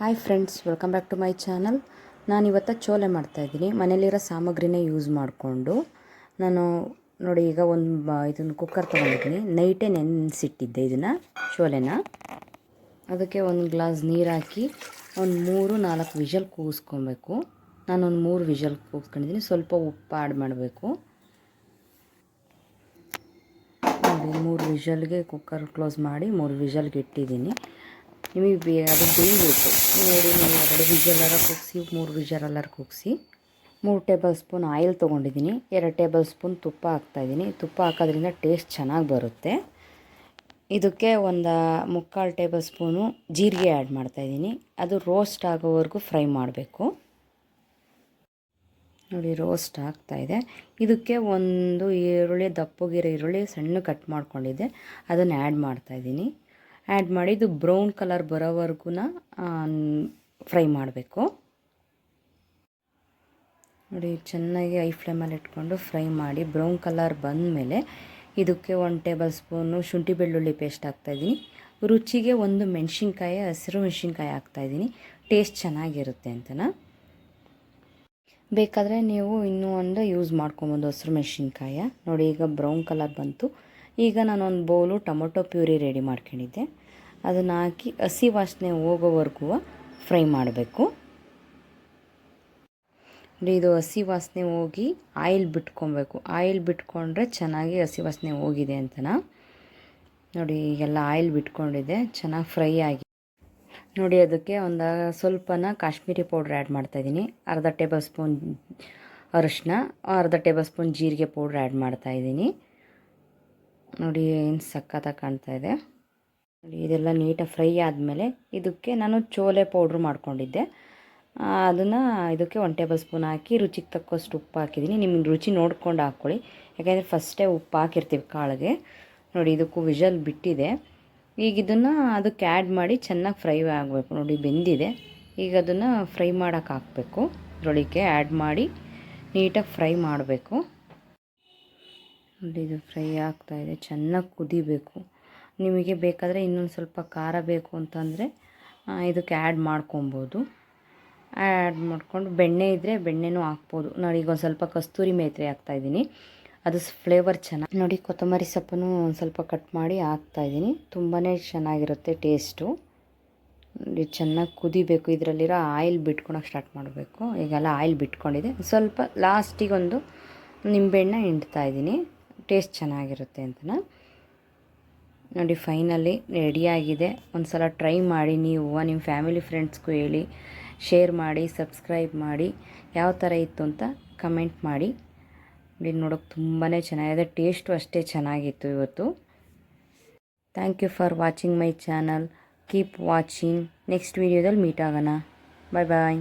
Hi friends welcome back to my channel ನಾನು ಇವತ್ತು ಚೋಲೆ ಮಾಡ್ತಾಯಿದ್ದೀನಿ ಮನೇಲಿರೋ ಸಾಮಗ್ರಿನೇ ಯೂಸ್ ಮಾಡಿಕೊಂಡು. ನಾನು ನೋಡಿ ಈಗ ಒಂದು ಇದನ್ನು ಕುಕ್ಕರ್ ತೊಗೊಂಡಿದ್ದೀನಿ. ನೈಟೇ ನೆನೆಸಿಟ್ಟಿದ್ದೆ ಇದನ್ನು, ಚೋಲೆನ. ಅದಕ್ಕೆ ಒಂದು ಗ್ಲಾಸ್ ನೀರು ಹಾಕಿ ಒಂದು ಮೂರು, ನಾಲ್ಕು ವಿಷಲ್ ಕೂಗಿಸ್ಕೊಬೇಕು. ನಾನೊಂದು ಮೂರು ವಿಷಲ್ ಕೂಗಿಸ್ಕೊಂಡಿದ್ದೀನಿ. ಸ್ವಲ್ಪ ಉಪ್ಪು ಆ್ಯಡ್ ಮಾಡಬೇಕು. ನೋಡಿ, ಮೂರು ವಿಷಲ್ಗೆ ಕುಕ್ಕರ್ ಕ್ಲೋಸ್ ಮಾಡಿ ಮೂರು ವಿಷಲ್ಗೆ ಇಟ್ಟಿದ್ದೀನಿ. ನಿಮಗೆ ಬೇ ಅದು ಬೇಯಬೇಕು ನೋಡಿ, ನೀವು ಎರಡು ವಿಜಲರ ಕುಗ್ಸಿ, ಮೂರು ವಿಜಲರ ಕುಗ್ಸಿ, ಮೂರು ಟೇಬಲ್ ಸ್ಪೂನ್ ಆಯಿಲ್ ತೊಗೊಂಡಿದ್ದೀನಿ. ಎರಡು ಟೇಬಲ್ ಸ್ಪೂನ್ ತುಪ್ಪ ಹಾಕ್ತಾಯಿದ್ದೀನಿ ತುಪ್ಪ ಹಾಕೋದ್ರಿಂದ ಟೇಸ್ಟ್ ಚೆನ್ನಾಗಿ ಬರುತ್ತೆ. ಇದಕ್ಕೆ ಒಂದು ಮುಕ್ಕಾಲು ಟೇಬಲ್ ಸ್ಪೂನು ಜೀರಿಗೆ ಆ್ಯಡ್ ಮಾಡ್ತಾಯಿದ್ದೀನಿ ಅದು ರೋಸ್ಟ್ ಆಗೋವರೆಗೂ ಫ್ರೈ ಮಾಡಬೇಕು. ನೋಡಿ, ರೋಸ್ಟ್ ಆಗ್ತಾಯಿದೆ ಇದಕ್ಕೆ ಒಂದು ಈರುಳ್ಳಿ ದಪ್ಪಗಿರೋ ಈರುಳ್ಳಿ ಸಣ್ಣ ಕಟ್ ಮಾಡ್ಕೊಂಡಿದ್ದೆ. ಅದನ್ನು ಆ್ಯಡ್ ಮಾಡ್ತಾಯಿದ್ದೀನಿ ಆ್ಯಡ್ ಮಾಡಿ ಇದು ಬ್ರೌನ್ ಕಲರ್ ಬರೋವರೆಗೂ ಫ್ರೈ ಮಾಡಬೇಕು. ನೋಡಿ, ಚೆನ್ನಾಗಿ ಐ ಫ್ಲೇಮಲ್ಲಿ ಇಟ್ಕೊಂಡು ಫ್ರೈ ಮಾಡಿ ಬ್ರೌನ್ ಕಲರ್ ಬಂದಮೇಲೆ ಇದಕ್ಕೆ ಒಂದು ಟೇಬಲ್ ಸ್ಪೂನು ಶುಂಠಿ ಬೆಳ್ಳುಳ್ಳಿ ಪೇಸ್ಟ್ ಹಾಕ್ತಾಯಿದ್ದೀನಿ ರುಚಿಗೆ ಒಂದು ಮೆಣಸಿನ್ಕಾಯಿ, ಹಸಿರು ಮೆಣಸಿನ್ಕಾಯಿ ಹಾಕ್ತಾಯಿದ್ದೀನಿ ಟೇಸ್ಟ್ ಚೆನ್ನಾಗಿರುತ್ತೆ ಅಂತನ? ಬೇಕಾದರೆ ನೀವು ಇನ್ನೂ ಒಂದು ಯೂಸ್ ಮಾಡ್ಕೊಬೋದು ಹಸಿರು ಮೆಣಸಿನ್ಕಾಯ. ನೋಡಿ, ಈಗ ಬ್ರೌನ್ ಕಲರ್ ಬಂತು. ಈಗ ನಾನೊಂದು ಬೌಲು ಟೊಮೊಟೊ ಪ್ಯೂರಿ ರೆಡಿ ಮಾಡ್ಕೊಂಡಿದ್ದೆ. ಅದನ್ನು ಹಾಕಿ ಹಸಿ ವಾಸನೆ ಹೋಗೋವರೆಗೂ ಫ್ರೈ ಮಾಡಬೇಕು. ಇದು ಹಸಿ ವಾಸನೆ ಹೋಗಿ ಆಯಿಲ್ ಬಿಟ್ಕೊಬೇಕು. ಆಯಿಲ್ ಬಿಟ್ಕೊಂಡ್ರೆ ಚೆನ್ನಾಗಿ ಹಸಿ ವಾಸನೆ ಹೋಗಿದೆ ಅಂತನ? ನೋಡಿ, ಈಗೆಲ್ಲ ಆಯಿಲ್ ಬಿಟ್ಕೊಂಡಿದೆ, ಚೆನ್ನಾಗಿ ಫ್ರೈ ಆಗಿ. ನೋಡಿ, ಅದಕ್ಕೆ ಒಂದು ಸ್ವಲ್ಪನ ಕಾಶ್ಮೀರಿ ಪೌಡ್ರ್ ಆ್ಯಡ್ ಮಾಡ್ತಾಯಿದ್ದೀನಿ ಅರ್ಧ ಟೇಬಲ್ ಸ್ಪೂನ್ ಅರಿಶಿನ ಅರ್ಧ ಟೇಬಲ್ ಸ್ಪೂನ್ ಜೀರಿಗೆ ಪೌಡ್ರ್ ಆ್ಯಡ್ ಮಾಡ್ತಾಯಿದ್ದೀನಿ ನೋಡಿ ಏನು ಸಕ್ಕತ್ತಾಗಿ ಕಾಣ್ತಾ ಇದೆ. ನೋಡಿ ಇದೆಲ್ಲ ನೀಟಾಗಿ ಫ್ರೈ ಆದಮೇಲೆ ಇದಕ್ಕೆ ನಾನು ಚೋಲೆ ಪೌಡ್ರ್ ಮಾಡ್ಕೊಂಡಿದ್ದೆ. ಅದನ್ನು ಇದಕ್ಕೆ ಒನ್ ಟೇಬಲ್ ಸ್ಪೂನ್ ಹಾಕಿ ರುಚಿಗೆ ತಕ್ಕಷ್ಟು ಉಪ್ಪು ಹಾಕಿದ್ದೀನಿ ನಿಮ್ಗೆ ರುಚಿ ನೋಡ್ಕೊಂಡು ಹಾಕ್ಕೊಳ್ಳಿ ಯಾಕೆಂದರೆ ಫಸ್ಟೇ ಉಪ್ಪು ಹಾಕಿರ್ತೀವಿ ಕಾಳಿಗೆ. ನೋಡಿ ಇದಕ್ಕೂ ವಿಜಲ್ ಬಿಟ್ಟಿದೆ. ಈಗ ಇದನ್ನು ಅದಕ್ಕೆ ಆ್ಯಡ್ ಮಾಡಿ ಚೆನ್ನಾಗಿ ಫ್ರೈ ಆಗಬೇಕು. ನೋಡಿ ಬೆಂದಿದೆ. ಈಗ ಅದನ್ನು ಫ್ರೈ ಮಾಡೋಕೆ ಹಾಕಬೇಕು. ಇದರೊಳಗೆ ಆ್ಯಡ್ ಮಾಡಿ ನೀಟಾಗಿ ಫ್ರೈ ಮಾಡಬೇಕು. ನೋಡಿ, ಇದು ಫ್ರೈ ಆಗ್ತಾಯಿದೆ ಚೆನ್ನಾಗಿ ಕುದಿಬೇಕು. ನಿಮಗೆ ಬೇಕಾದರೆ ಇನ್ನೊಂದು ಸ್ವಲ್ಪ ಖಾರ ಬೇಕು ಅಂತಂದರೆ ಇದಕ್ಕೆ ಆ್ಯಡ್ ಮಾಡ್ಕೊಬೋದು. ಆ್ಯಡ್ ಮಾಡ್ಕೊಂಡು ಬೆಣ್ಣೆ ಇದ್ದರೆ ಬೆಣ್ಣೆನೂ ಹಾಕ್ಬೋದು. ನಾನು ಈಗ ಒಂದು ಸ್ವಲ್ಪ ಕಸ್ತೂರಿ ಮೇತ್ರೆ ಹಾಕ್ತಾಯಿದ್ದೀನಿ ಅದು ಫ್ಲೇವರ್ ಚೆನ್ನಾಗಿ ನೋಡಿ, ಕೊತ್ತಂಬರಿ ಸೊಪ್ಪನ್ನು ಒಂದು ಸ್ವಲ್ಪ ಕಟ್ ಮಾಡಿ ಹಾಕ್ತಾಯಿದ್ದೀನಿ ತುಂಬಾ ಚೆನ್ನಾಗಿರುತ್ತೆ ಟೇಸ್ಟು ನೋಡಿ, ಚೆನ್ನಾಗಿ ಕುದಿಬೇಕು. ಇದರಲ್ಲಿರೋ ಆಯಿಲ್ ಬಿಟ್ಕೊಳಕ್ಕೆ ಸ್ಟಾರ್ಟ್ ಮಾಡಬೇಕು. ಈಗೆಲ್ಲ ಆಯಿಲ್ ಬಿಟ್ಕೊಂಡಿದೆ. ಸ್ವಲ್ಪ ಲಾಸ್ಟಿಗೊಂದು ನಿಂಬೆಹಣ್ಣ ಹಿಂಡ್ತಾಯಿದ್ದೀನಿ ಟೇಸ್ಟ್ ಚೆನ್ನಾಗಿರುತ್ತೆ ಅಂತನ? ನೋಡಿ ಫೈನಲಿ ರೆಡಿಯಾಗಿದೆ ಒಂದು ಸಲ ಟ್ರೈ ಮಾಡಿ, ನೀವು ನಿಮ್ಮ ಫ್ಯಾಮಿಲಿ ಫ್ರೆಂಡ್ಸ್ಗೂ ಹೇಳಿ ಶೇರ್ ಮಾಡಿ ಸಬ್ಸ್ಕ್ರೈಬ್ ಮಾಡಿ, ಯಾವ ಥರ ಇತ್ತು ಅಂತ ಕಮೆಂಟ್ ಮಾಡಿ. ನೋಡಿ, ನೋಡೋಕೆ ತುಂಬಾ ಚೆನ್ನಾಗಿದೆ. ಟೇಸ್ಟು ಅಷ್ಟೇ ಚೆನ್ನಾಗಿತ್ತು ಇವತ್ತು. Thank you for watching my channel keep watching next ವೀಡಿಯೋದಲ್ಲಿ ಮೀಟ್ ಆಗೋಣ. Bye bye